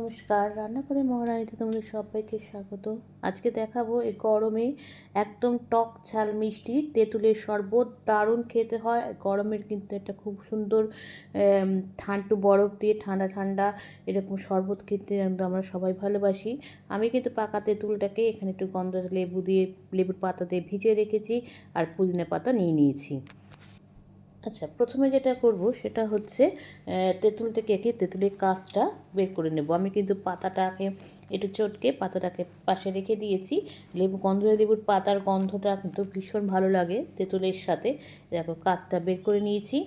নমস্কার। রান্না করে মহারানীতে তোমাদের সবাইকে স্বাগত। আজকে দেখাবো এই গরমে একদম টক ঝাল মিষ্টি, তেঁতুলের শরবত, দারুণ খেতে হয়। গরমের কিন্তু একটা খুব সুন্দর ঠান্ডু বরফ দিয়ে ঠান্ডা ঠান্ডা এরকম শরবত খেতে একদম আমরা সবাই ভালোবাসি। আমি কিন্তু পাকা তেঁতুলটাকে এখানে একটু গন্ধ লেবু দিয়ে, লেবুর পাতা দিয়ে ভিজিয়ে রেখেছি আর পুদিনা পাতা নিয়ে নিয়েছি। আচ্ছা প্রথমে যেটা করব সেটা হচ্ছে তেঁতুল থেকে একে তেঁতুলের কাঁচটা বের করে নেব। আমি কিন্তু পাতাটাকে, একটু চটকে পাতাটাকে পাশে রেখে দিয়েছি। লেবু গন্ধ, লেবুর পাতার গন্ধটা কিন্তু ভীষণ ভালো লাগে তেঁতুলের সাথে। দেখো কাঠটা বের করে নিয়েছি।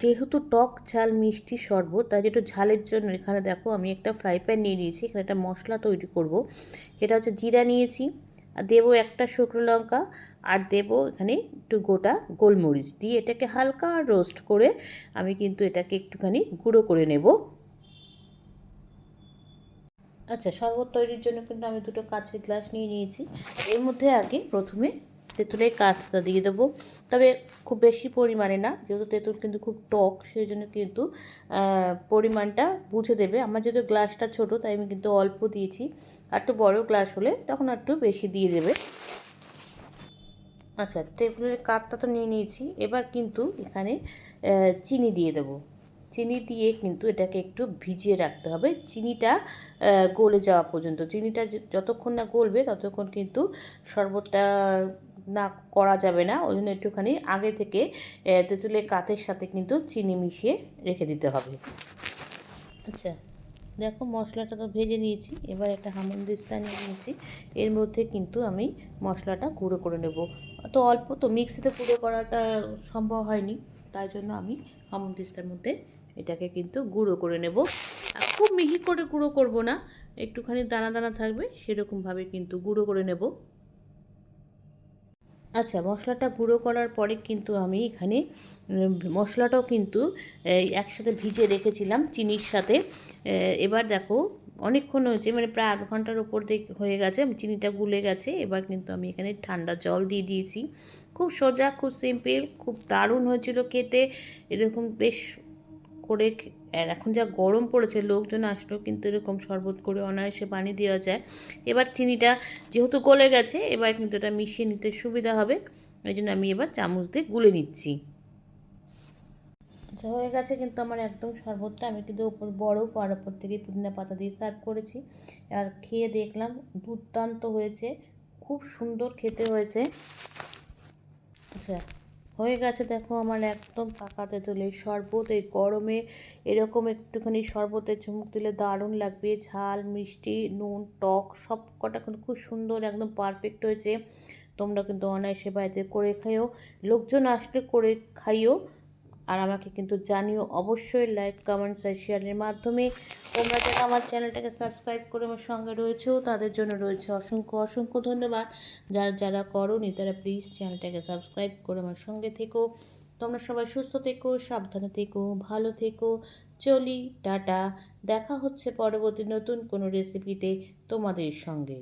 যেহেতু টক ঝাল, মিষ্টি শরবত, তাই একটু ঝালের জন্য এখানে দেখো আমি একটা ফ্রাই প্যান নিয়ে নিয়েছি। এখানে একটা মশলা তৈরি করব। এটা হচ্ছে জিরা নিয়েছি। আর দেবো একটা শুকনো লঙ্কা আর দেব এখানে একটু গোটা গোলমরিচ। দিয়ে এটাকে হালকা রোস্ট করে আমি কিন্তু এটাকে একটুখানি গুঁড়ো করে নেব। আচ্ছা শরবত তৈরির জন্য কিন্তু আমি দুটো কাঁচের গ্লাস নিয়ে নিয়েছি। এর মধ্যে আগে প্রথমে তেঁতুলের কাঁচটা দিয়ে দেবো। তবে খুব বেশি পরিমাণে না, যেহেতু তেঁতুল কিন্তু খুব টক সেই জন্য কিন্তু পরিমাণটা বুঝে দেবে। আমার যেহেতু গ্লাসটা ছোট, তাই আমি কিন্তু অল্প দিয়েছি। আর একটু বড়ো গ্লাস হলে তখন একটু বেশি দিয়ে দেবে। আচ্ছা তেঁতুলের কাপটা তো নিয়ে নিয়েছি। এবার কিন্তু এখানে চিনি দিয়ে দেবো। চিনি দিয়ে কিন্তু এটাকে একটু ভিজিয়ে রাখতে হবে। চিনিটা গলে যাওয়া পর্যন্ত। চিনিটা যতক্ষণ না গলবে, ততক্ষণ কিন্তু শরবতটা না করা যাবে না। ওই জন্য একটুখানি আগে থেকে তেঁতুলের কাতের সাথে কিন্তু চিনি মিশিয়ে রেখে দিতে হবে। আচ্ছা দেখো মশলাটা তো ভেজে নিয়েছি। এবার একটা হামন্দিস্তা নিয়ে নিয়েছি। এর মধ্যে কিন্তু আমি মশলাটা গুঁড়ো করে নেব। তো অল্প তো মিক্সিতে গুঁড়ো করাটা সম্ভব হয়নি। তাই জন্য আমি হামন্দিস্তার মধ্যে এটাকে কিন্তু গুঁড়ো করে নেব। খুব মিহি করে গুঁড়ো করব না। একটুখানি দানা দানা থাকবে, সেরকমভাবে কিন্তু গুঁড়ো করে নেব। আচ্ছা মশলাটা গুঁড়ো করার পরে কিন্তু আমি এখানে মশলাটাও কিন্তু একসাথে ভিজে রেখেছিলাম চিনির সাথে। এবার দেখো, অনেকক্ষণ হয়েছে মানে প্রায় আধ ঘণ্টার ওপর হয়ে গেছে চিনিটা গুলে গেছে, এবার কিন্তু আমি এখানে ঠান্ডা জল দিয়ে দিয়েছি। খুব সোজা, খুব সিম্পল, খুব দারুণ হয়েছিল খেতে, এরকম বেশ করে এখন যা গরম পড়েছে, লোকজন আসলেও কিন্তু এরকম শরবত করে অনায়াসে পানি দেওয়া যায়। এবার চিনিটা যেহেতু গলে গেছে, এবার কিন্তু এটা মিশিয়ে নিতে সুবিধা হবে। ওই জন্য আমি এবার চামচ দিয়ে গুলে নিচ্ছি। আচ্ছা হয়ে গেছে কিন্তু আমার একদম শরবতটা। আমি কিন্তু ওপর বরফ আর ওপর থেকে পুদিনা পাতা দিয়ে সার্ভ করেছি। আর খেয়ে দেখলাম দুর্দান্ত হয়েছে। খুব সুন্দর খেতে হয়েছে। আচ্ছা হয়ে গেছে। দেখো, আমার একদম পাকা তেঁতুলের শরবত এই গরমে এরকম একটুখানি শরবতে চুমুক দিলে দারুণ লাগবে। ঝাল, মিষ্টি, নুন, টক সব কটা কিন্তু খুব সুন্দর, একদম পারফেক্ট হয়েছে। তোমরা কিন্তু অনায়াসে বাড়িতে করে খাইও। লোকজন আসলে করে খাইও। আর আমাকে কিন্তু জানিও অবশ্যই লাইক কমেন্টস আর শেয়ারের মাধ্যমে। তোমরা যারা আমার চ্যানেলটাকে সাবস্ক্রাইব করে আমার সঙ্গে রয়েছেও তাদের জন্য রয়েছে অসংখ্য অসংখ্য ধন্যবাদ। যারা যারা করনি, তারা প্লিজ চ্যানেলটাকে সাবস্ক্রাইব করে আমার সঙ্গে থেকো। তোমরা সবাই সুস্থ থেকো, সাবধানে থেকো, ভালো থেকো। চলি, টাটা। দেখা হচ্ছে পরবর্তী নতুন কোনো রেসিপিতে তোমাদের সঙ্গে।